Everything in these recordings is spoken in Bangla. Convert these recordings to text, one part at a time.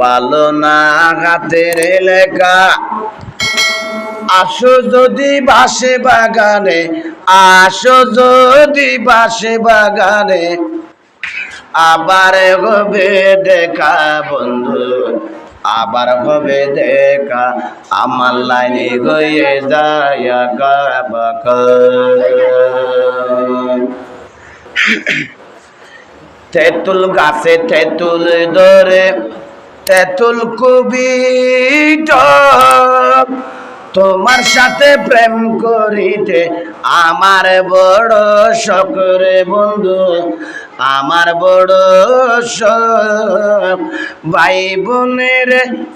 ভালো না হাতের লেখা। আসো যদি বাসে বাগানে, আসো যদি বাসে বাগানে। আবার হবে দেখা বন্ধু, আবার হবে দেখা। আমার লাইনে গয়ে যায় বাক। তেঁতুল গাছে তেঁতুল ধরে তেঁতুল কবি তোমার সাথে প্রেম করিতে আমার বড় শকরে বন্ধু, আমার বড় ভাই বোনের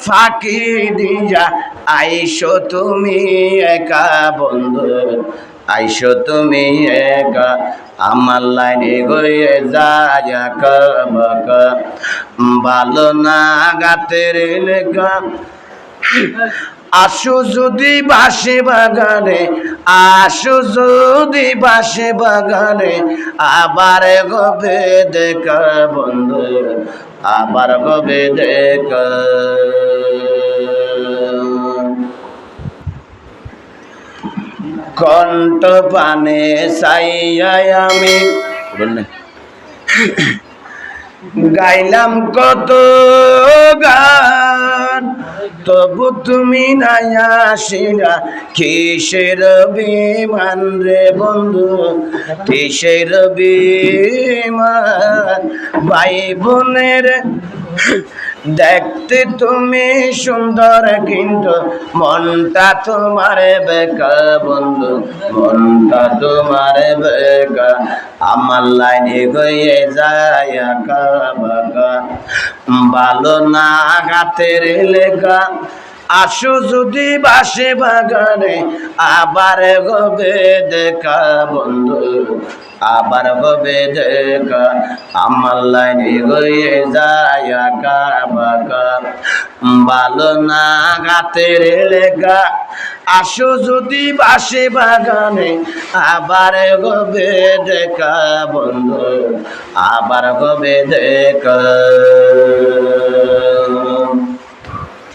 ফাঁকি দিয়া আইসো তুমি একা বন্ধু। আইসো তুমি একা, আমার লাইনে গয়ে যায় একা বাকা ভালো না গাতের লেখা আসো যদি বাসে বাগানে, আসো যদি বাসে বাগানে, আবার গবে দেখা বন্ধু, আবার গবে দেখা। কণ্ঠ পানে সাইয়াই আমি গাইলাম কত গান। তবু তুমি নাই আসিলা। কিসের বিমান রে বন্ধু? কিসের বিমান ভাই বোনের দেখতে তুমি সুন্দর, কিন্তু মনটা তোমার বেকা বন্ধু। মনটা তোমার বেকা। আমার লাইনে গয়ে যায় বাঁকা। ভালো না গাতের লেখা আসো যদি বাসে বাগানে, আবার গবে দেখা বন্ধু, আবার গবে দেখা আমার লাইনে গয়ে যায় বাঁকা ভালো না গাতের লেখা আসো যদি বাসে বাগানে, আবার গবে দেখা বন্ধু, আবার গবে দেখা